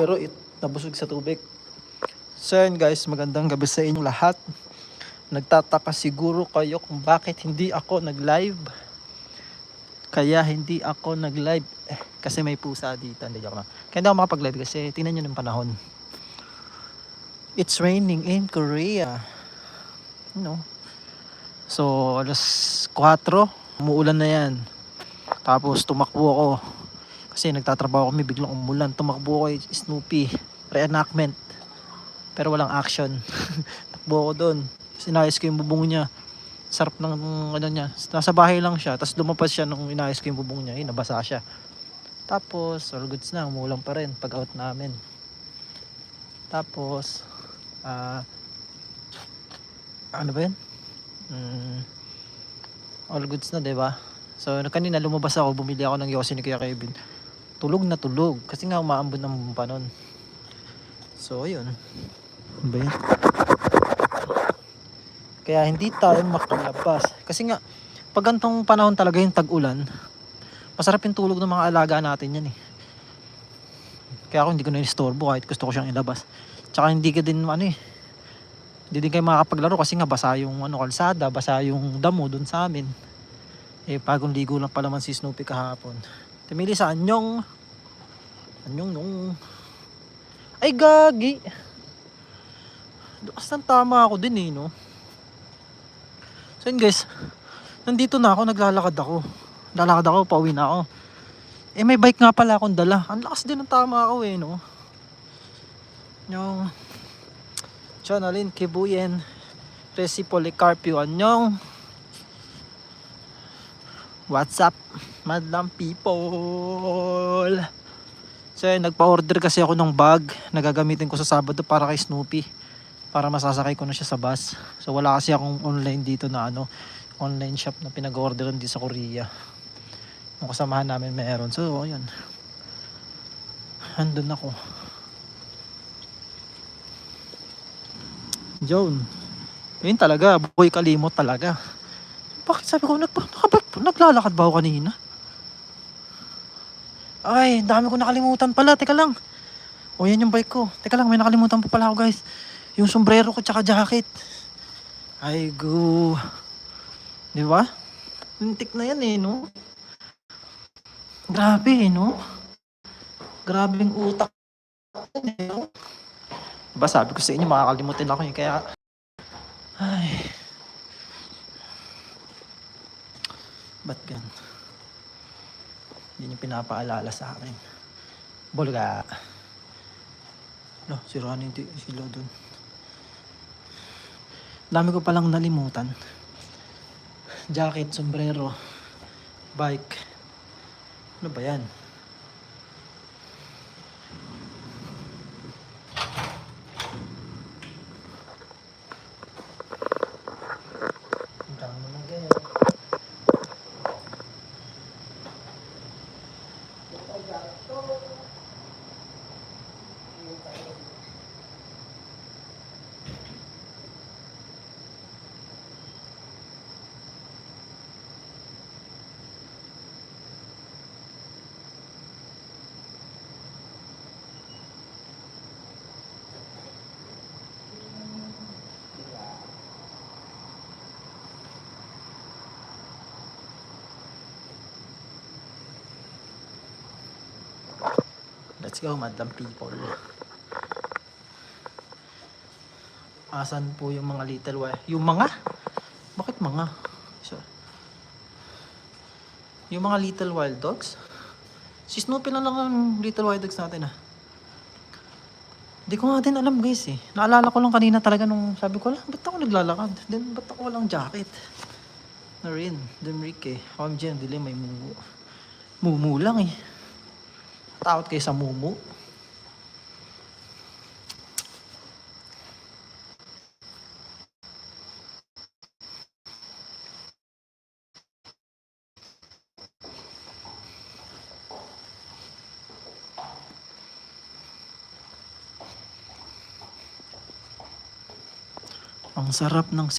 pero it, nabusog sa tubig. So yun guys, magandang gabi sa inyong lahat. Nagtataka siguro kayo kung bakit hindi ako nag-live. Kaya hindi ako nag-live. Eh, kasi may pusa dito. Hindi joke lang. Kaya hindi ako makapag-live kasi tingnan nyo ng panahon. It's raining in Korea. You know. So, alas 4, umuulan na yan. Tapos tumakbo ako. Kasi nagtatrabaho kami, biglang umulan. Tumakbo ako kay Snoopy. Reenactment. Pero walang action. Takbo ako doon. Sinayos ko yung bubong niya. Sarap ng ano niya. Nasa bahay lang siya. Tapos lumabas siya nung inayos ko yung bubong niya. Eh, nabasa siya. Tapos, all goods na. Umulan pa rin pag out namin. Tapos, ah, ano ba yun? Mm, all goods na, 'di ba? So, kanina lumabas ako, bumili ako ng yosi ni Kuya Kevin. Tulog na tulog. Kasi nga umaambon ng pa nun. So, ayun. Ano ba yun? Kaya hindi tayo makalabas. Kasi nga, pag gantong panahon talaga yung tag-ulan, masarap yung tulog ng mga alaga natin yan eh. Kaya ako hindi ko na istorbo kahit gusto ko siyang ilabas. Tsaka hindi ka din ano eh. Hindi din kayo makakapaglaro kasi nga basa yung ano, kalsada, basa yung damo dun sa amin. Eh, bagong ligo lang pala man si Snoopy kahapon. Tumili sa anyong. Anyong nung. Ay, gagi. Dukas ng tama ako din eh, no? So yun guys, nandito na ako, naglalakad ako. Lalakad ako, pauwi na ako. Eh may bike nga pala akong dala. Ang lakas din ng tama ako eh, no? Yung Chanalin Kibuyen Resi Policarpio Anyong What's up, madlang people? So yun, nagpa-order kasi ako ng bag na gagamitin ko sa Sabado para kay Snoopy para masasakay ko na siya sa bus. So wala kasi akong online dito na ano, online shop na pinag-orderan din sa Korea. Yung kasamahan namin meron. So ayun. Andun ako. Joan. Yun talaga, boy kalimot talaga. Bakit sabi ko, nag, nakabak, naglalakad ba ako kanina? Ay, dami ko nakalimutan pala. Teka lang. O yan yung bike ko. Teka lang, may nakalimutan pa pala ako guys. Yung sombrero ko tsaka jacket. Ay go. Di ba? Lintik na yan eh, no? Grabe eh, no? Grabing utak. eh, no? Diba sabi ko sa inyo, makakalimutin ako eh. Kaya, ay. Ba't gan? Hindi niyo pinapaalala sa akin. Bulga. No, si Ronnie, hindi, sila doon. Dami ko palang nalimutan. Jacket, sombrero, bike. Ano ba yan? Let's go, madam people. Asan po yung mga little wild? Yung mga? Bakit mga? So, yung mga little wild dogs? Si Snoopy na lang ang little wild dogs natin ah. Hindi ko nga din alam guys eh. Naalala ko lang kanina talaga nung sabi ko lang, ba't ako naglalakad? Then ba't ako walang jacket? Na rin, Demrick eh. OMG, ang dilim, may mumu. Mumu lang eh. Takot kayo sa mumu. Ang sarap ng